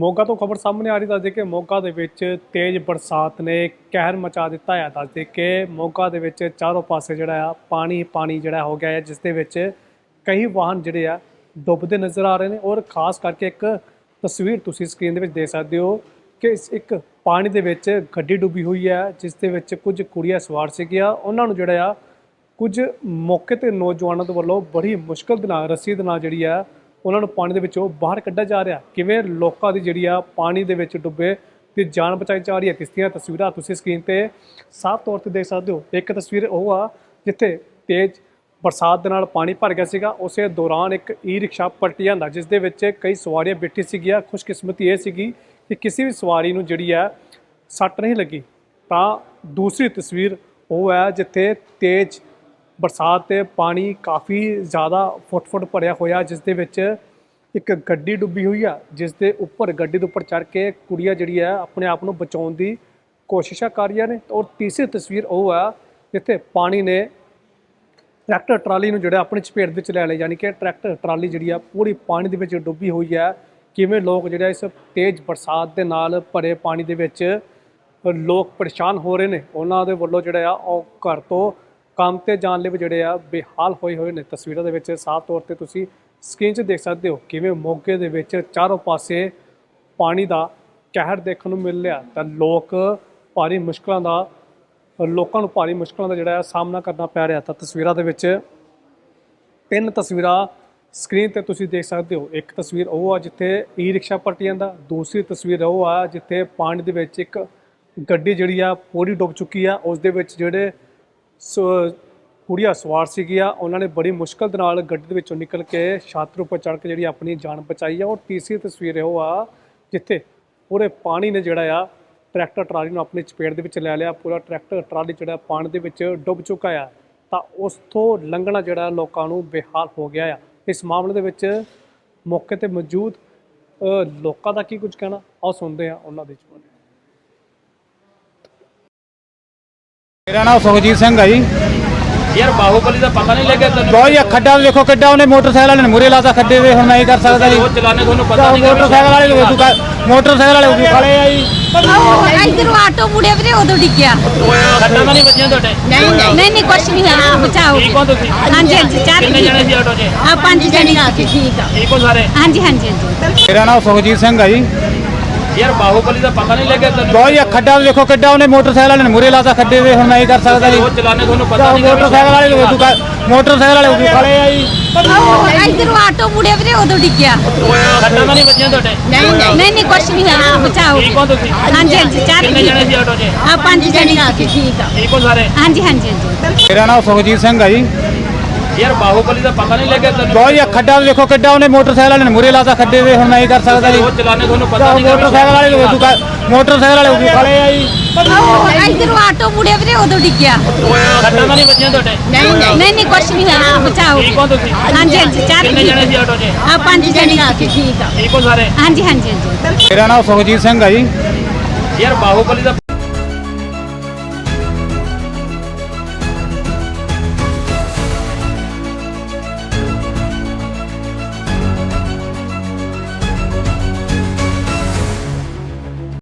ਮੋਗਾ ਤੋਂ ਖਬਰ ਸਾਹਮਣੇ ਆ ਰਹੀ ਦੱਸਦੇ ਕਿ ਮੋਗਾ ਦੇ ਵਿੱਚ ਤੇਜ਼ ਬਰਸਾਤ ਨੇ ਕਹਿਰ ਮਚਾ ਦਿੱਤਾ ਹੈ। ਦੱਸਦੇ ਕਿ ਮੋਗਾ ਦੇ ਵਿੱਚ ਚਾਰੋਂ ਪਾਸੇ ਜਿਹੜਾ ਆ, ਪਾਣੀ ਪਾਣੀ ਜਿਹੜਾ ਹੋ ਗਿਆ ਹੈ, ਜਿਸ ਦੇ ਵਿੱਚ ਕਈ ਵਾਹਨ ਜਿਹੜੇ ਆ ਡੁੱਬਦੇ ਨਜ਼ਰ ਆ ਰਹੇ ਨੇ ਔਰ ਖਾਸ ਕਰਕੇ ਇੱਕ ਤਸਵੀਰ ਤੁਸੀਂ ਸਕਰੀਨ ਦੇ ਵਿੱਚ ਦੇਖ ਸਕਦੇ ਹੋ ਕਿ ਇਸ ਇੱਕ ਪਾਣੀ ਦੇ ਵਿੱਚ ਗੱਡੀ ਡੁੱਬੀ ਹੋਈ ਹੈ, ਜਿਸ ਦੇ ਵਿੱਚ ਕੁਝ ਕੁੜੀਆਂ ਸਵਾਰ ਸੀਗੀਆਂ। ਉਹਨਾਂ ਨੂੰ ਜਿਹੜਾ ਆ ਕੁਝ ਮੌਕੇ ਤੇ ਨੌਜਵਾਨਾਂ ਦੇ ਵੱਲੋਂ ਬੜੀ ਮੁਸ਼ਕਲ ਦੇ ਨਾਲ, ਰੱਸੀ ਦੇ ਨਾਲ ਜਿਹੜੀ ਆ ਉਹਨਾਂ ਨੂੰ ਪਾਣੀ ਦੇ ਵਿੱਚੋਂ ਬਾਹਰ ਕੱਢਿਆ ਜਾ ਰਿਹਾ। ਕਿਵੇਂ ਲੋਕਾਂ ਦੀ ਜਿਹੜੀ ਆ ਪਾਣੀ ਦੇ ਵਿੱਚ ਡੁੱਬੇ ਤੇ ਜਾਨ ਬਚਾਈ ਜਾ ਰਹੀ ਹੈ, ਕਿਸ ਦੀਆਂ ਤਸਵੀਰਾਂ ਤੁਸੀਂ ਸਕਰੀਨ ਤੇ ਸਾਫ਼ ਤੌਰ ਤੇ ਦੇਖ ਸਕਦੇ ਹੋ। ਇੱਕ ਤਸਵੀਰ ਉਹ ਆ ਜਿੱਥੇ ਤੇਜ਼ ਬਰਸਾਤ ਦੇ ਨਾਲ ਪਾਣੀ ਭਰ ਗਿਆ ਸੀਗਾ। ਉਸੇ ਦੌਰਾਨ ਇੱਕ ਈ ਰਿਕਸ਼ਾ ਪਲਟ ਜਾਂਦਾ, ਜਿਸ ਦੇ ਵਿੱਚ ਕਈ ਸਵਾਰੀਆਂ ਬੈਠੀ ਸੀਗੀਆਂ। ਖੁਸ਼ਕਿਸਮਤੀ ਇਹ ਸੀਗੀ ਕਿ ਕਿਸੇ ਵੀ ਸਵਾਰੀ ਨੂੰ ਜਿਹੜੀ ਆ ਸੱਟ ਨਹੀਂ ਲੱਗੀ। ਤਾਂ ਦੂਸਰੀ ਤਸਵੀਰ ਉਹ ਹੈ ਜਿੱਥੇ ਤੇਜ਼ ਬਰਸਾਤ ਤੇ ਪਾਣੀ ਕਾਫੀ ਜ਼ਿਆਦਾ ਫੁੱਟ-ਫੁੱਟ ਭਰਿਆ ਹੋਇਆ, ਜਿਸ ਦੇ ਵਿੱਚ ਇੱਕ ਗੱਡੀ ਡੁੱਬੀ ਹੋਈ ਆ, ਜਿਸ ਦੇ ਉੱਪਰ, ਗੱਡੀ ਦੇ ਉੱਪਰ ਚੜ ਕੇ ਕੁੜੀਆਂ ਜਿਹੜੀ ਆ, ਆਪਣੇ ਆਪ ਨੂੰ ਬਚਾਉਣ ਦੀ ਕੋਸ਼ਿਸ਼ਾਂ ਕਰ ਰਹੀਆਂ ਨੇ। ਔਰ ਤੀਸਰੀ ਤਸਵੀਰ ਉਹ ਆ, ਜਿੱਥੇ ਪਾਣੀ ਨੇ ਟਰੈਕਟਰ, ਟਰਾਲੀ ਨੂੰ ਜਿਹੜਾ ਆਪਣੀ ਚਪੇਟ ਵਿੱਚ ਲੈ ਲਿਆ, ਯਾਨੀ ਕਿ ਟਰੈਕਟਰ, ਟਰਾਲੀ ਜਿਹੜੀ ਆ, ਪੂਰੀ ਪਾਣੀ ਦੇ ਵਿੱਚ ਡੁੱਬੀ ਹੋਈ ਹੈ ਕਿਵੇਂ ਲੋਕ ਜਿਹੜਾ ਇਸ ਤੇਜ਼ ਬਰਸਾਤ ਦੇ ਨਾਲ ਭਰੇ ਪਾਣੀ ਦੇ ਵਿੱਚ ਲੋਕ ਪਰੇਸ਼ਾਨ ਹੋ ਰਹੇ ਨੇ, ਉਹਨਾਂ ਦੇ ਵੱਲੋਂ ਜਿਹੜਾ ਆ, ਉਹ ਘਰ ਤੋਂ ਕੰਮ ਤੇ ਜਾਣ ਲਈ ਵੀ ਜਿਹੜੇ ਆ ਬੇਹਾਲ ਹੋਏ ਹੋਏ ਨੇ ਤਸਵੀਰਾਂ ਦੇ ਵਿੱਚ, ਸਾਫ਼ ਤੌਰ ਤੇ ਤੁਸੀਂ ਸਕਰੀਨ 'ਚ ਦੇਖ ਸਕਦੇ ਹੋ ਕਿਵੇਂ ਮੋਗੇ ਦੇ ਵਿੱਚ ਚਾਰੋਂ ਪਾਸੇ ਪਾਣੀ ਦਾ ਕਹਿਰ ਦੇਖਣ ਨੂੰ ਮਿਲ ਰਿਹਾ। ਤਾਂ ਲੋਕ ਭਾਰੀ ਮੁਸ਼ਕਲਾਂ ਦਾ, ਲੋਕਾਂ ਨੂੰ ਭਾਰੀ ਮੁਸ਼ਕਲਾਂ ਦਾ ਜਿਹੜਾ ਹੈ ਸਾਹਮਣਾ ਕਰਨਾ ਪੈ ਰਿਹਾ। ਤਾਂ ਤਸਵੀਰਾਂ ਦੇ ਵਿੱਚ ਤਿੰਨ ਤਸਵੀਰਾਂ ਸਕਰੀਨ ਤੇ ਤੁਸੀਂ ਦੇਖ ਸਕਦੇ ਹੋ। ਇੱਕ ਤਸਵੀਰ ਉਹ ਆ ਜਿੱਥੇ ਈ ਰਿਕਸ਼ਾ ਪਲਟ ਜਾਂਦਾ, ਦੂਸਰੀ ਤਸਵੀਰ ਉਹ ਆ ਜਿੱਥੇ ਪਾਣੀ ਦੇ ਵਿੱਚ ਇੱਕ ਗੱਡੀ ਜਿਹੜੀ ਆ ਪੂਰੀ ਡੁੱਬ ਚੁੱਕੀ ਆ। ਉਸ ਦੇ ਵਿੱਚ ਜਿਹੜੇ ਕੁੜੀਆਂ ਸਵਾਰ ਸੀਗੀਆਂ। ਉਹਨਾਂ ਨੇ ਬੜੀ ਮੁਸ਼ਕਲ ਦੇ ਨਾਲ ਗੱਡੀ ਦੇ ਵਿੱਚੋਂ ਨਿਕਲ ਕੇ ਛਾਤਰ ਉੱਪਰ ਚੜ੍ਹ ਕੇ ਜਿਹੜੀ ਆਪਣੀ ਜਾਨ ਬਚਾਈ ਆ, ਉਹ ਤੀਸਰੀ ਤਸਵੀਰ ਉਹ ਆ, ਜਿੱਥੇ ਪੂਰੇ ਪਾਣੀ ਨੇ ਜਿਹੜਾ ਆ, ਟਰੈਕਟਰ ਟਰਾਲੀ ਨੂੰ ਆਪਣੀ ਚਪੇਟ ਦੇ ਵਿੱਚ ਲੈ ਲਿਆ। ਪੂਰਾ ਟਰੈਕਟਰ ਟਰਾਲੀ ਜਿਹੜਾ ਪਾਣੀ ਦੇ ਵਿੱਚ ਡੁੱਬ ਚੁੱਕਾ ਆ। ਤਾਂ ਉਸ ਤੋਂ ਲੰਘਣਾ ਜਿਹੜਾ ਲੋਕਾਂ ਨੂੰ ਬੇਹਾਲ ਹੋ ਗਿਆ ਆ। ਇਸ ਮਾਮਲੇ ਦੇ ਵਿੱਚ ਮੌਕੇ ਤੇ ਮੌਜੂਦ ਲੋਕਾਂ ਦਾ ਕੀ ਕੁਝ ਕਹਿਣਾ? ਆਓ ਸੁਣਦੇ ਆ ਉਹਨਾਂ ਦੇ ਜਵਾਬ। ਮੇਰਾ ਨਾਮ ਸੁਖਜੀਤ ਸਿੰਘ ਹੈ ਜੀ ਯਾਰ ਬਾਹੂਬਲੀ ਦਾ ਪਤਾ ਨਹੀਂ ਲੱਗਿਆ ਤੈਨੂੰ ਬਹੁਤ ਹੀ ਖੱਡਾ ਦੇਖੋ ਕਿੱਡਾ ਉਹਨੇ ਮੋਟਰਸਾਈਕਲ ਵਾਲੇ ਨੇ ਮੂਰੇ ਲਾਤਾ ਖੱਡੇ ਦੇ ਹੁਣ ਮੈਂ ਹੀ ਕਰ ਸਕਦਾ ਜੀ ਉਹ ਚਲਾਣੇ ਤੁਹਾਨੂੰ ਪਤਾ ਨਹੀਂ ਮੋਟਰਸਾਈਕਲ ਵਾਲੇ ਨੂੰ ਦੁਕਾ ਮੋਟਰਸਾਈਕਲ ਵਾਲੇ ਉਦੋਂ ਖੜੇ ਆ ਜੀ ਉਹ ਇਧਰੋਂ ਆਟੋ ਮੁੜਿਆ ਵੀਰੇ ਉਦੋਂ ਡਿੱਗਿਆ ਖੱਟਾ ਤਾਂ ਨਹੀਂ ਵੱਜਿਆ ਤੁਹਾਡੇ ਨਹੀਂ ਨਹੀਂ ਨਹੀਂ ਨਹੀਂ ਕੁਛ ਨਹੀਂ ਹੋਇਆ ਬਚਾਓ ਠੀਕ ਹੋ ਤੁਸੀਂ ਹਾਂਜੀ ਹਾਂਜੀ ਚਾਰ ਕਿੰਨੇ ਜਣੇ ਸੀ ਆਟੋ 'ਚ ਆ ਪੰਜ ਜਣੇ ਸੀ ਠੀਕ ਆ ਠੀਕ ਹੋ ਸਾਰੇ ਹਾਂਜੀ ਹਾਂਜੀ ਹਾਂਜੀ ਮੇਰਾ ਨਾਮ ਸੁਖਜੀਤ ਸਿੰਘ ਹੈ ਜੀ ਯਾਰ ਬਾਹੂਬਲੀ ਦਾ ਪਤਾ ਨਹੀਂ ਲੱਗਿਆ ਤੈਨੂੰ। ਬਹੁਤ ਹੀ ਖੱਡਾ ਦੇਖੋ ਕਿੱਡਾ ਉਹਨੇ ਮੋਟਰਸਾਈਕਲ ਵਾਲੇ ਨੇ ਮੂਰੇ ਲਾਤਾ ਖੱਡੇ ਦੇ ਹੁਣ ਮੈਂ ਹੀ ਕਰ ਸਕਦਾ ਜੀ। ਉਹ ਚਲਾਣੇ ਤੁਹਾਨੂੰ ਪਤਾ ਨਹੀਂ ਮੋਟਰਸਾਈਕਲ ਵਾਲੇ ਨੂੰ ਦੁਕਾ ਮੋਟਰਸਾਈਕਲ ਵਾਲੇ ਉਦੋਂ ਖੜੇ ਆ ਜੀ। ਉਹ ਇਧਰੋਂ ਆਟੋ ਮੁੜਿਆ ਵੀਰੇ ਉਦੋਂ ਡਿੱਗਿਆ। ਤਾਂ ਨਹੀਂ ਵੱਜਿਆ ਤੁਹਾਡੇ। ਨਹੀਂ ਨਹੀਂ ਨਹੀਂ ਨਹੀਂ ਕੁਛ ਨਹੀਂ ਹੋਇਆ। ਬਚਾਓ ਠੀਕ ਹੋ ਤੁਸੀਂ? ਹਾਂਜੀ ਹਾਂਜੀ ਚਾਰ ਕਿੰਨੇ ਜਣੇ ਸੀ ਆਟੋ 'ਚ? ਆ ਪੰਜ ਜਣੇ ਸੀ ਠੀਕ ਆ ਠੀਕ ਹੋ ਸਾਰੇ ਹਾਂਜੀ ਹਾਂਜੀ ਹਾਂਜੀ। ਮੇਰਾ ਨਾਮ ਸੁਖਜੀਤ ਸਿੰਘ ਹੈ ਜੀ। ਯਾਰ ਬਾਹੂਬਲੀ ਦਾ ਪਤਾ ਨਹੀਂ ਲੱਗਿਆ ਤੈਨੂੰ ਬਹੁਤ ਹੀ ਖੱਡਾ ਦੇਖੋ ਕਿੱਡਾ ਉਹਨੇ ਮੋਟਰਸਾਈਕਲ ਵਾਲੇ ਨੇ ਮੂਰੇ ਲਾਤਾ ਖੱਡੇ ਦੇ ਹੁਣ ਮੈਂ ਹੀ ਕਰ ਸਕਦਾ ਜੀ ਉਹ ਚਲਾਣੇ ਤੁਹਾਨੂੰ ਪਤਾ ਨਹੀਂ ਮੋਟਰਸਾਈਕਲ ਵਾਲੇ ਨੂੰ ਦੁਕਾ ਮੋਟਰਸਾਈਕਲ ਵਾਲੇ ਉਦੋਂ ਖੜੇ ਆ ਜੀ ਉਹ ਇਧਰੋਂ ਆਟੋ ਮੁੜਿਆ ਵੀਰੇ ਉਦੋਂ ਡਿੱਗਿਆ। ਖੱਟਾ ਤਾਂ ਨਹੀਂ ਵੱਜਿਆ ਤੁਹਾਡੇ? ਨਹੀਂ ਨਹੀਂ। ਨਹੀਂ ਨਹੀਂ ਕੁਛ ਨਹੀਂ ਹੋਇਆ। ਬਚਾਓ। ਠੀਕ ਹੋ ਤੁਸੀਂ? ਹਾਂਜੀ ਹਾਂਜੀ ਚਾਰ ਕਿੰਨੇ ਜਣੇ ਸੀ ਆਟੋ 'ਚ? ਆ ਪੰਜ ਜਣੇ ਸੀ। ਠੀਕ ਆ। ਠੀਕ ਹੋ ਸਾਰੇ? ਹਾਂਜੀ ਹਾਂਜੀ ਹਾਂਜੀ। ਮੇਰਾ ਨਾਮ ਸੁਖਜੀਤ ਸਿੰਘ ਹੈ ਜੀ। ਯਾਰ ਬਾਹੂਬਲੀ ਦਾ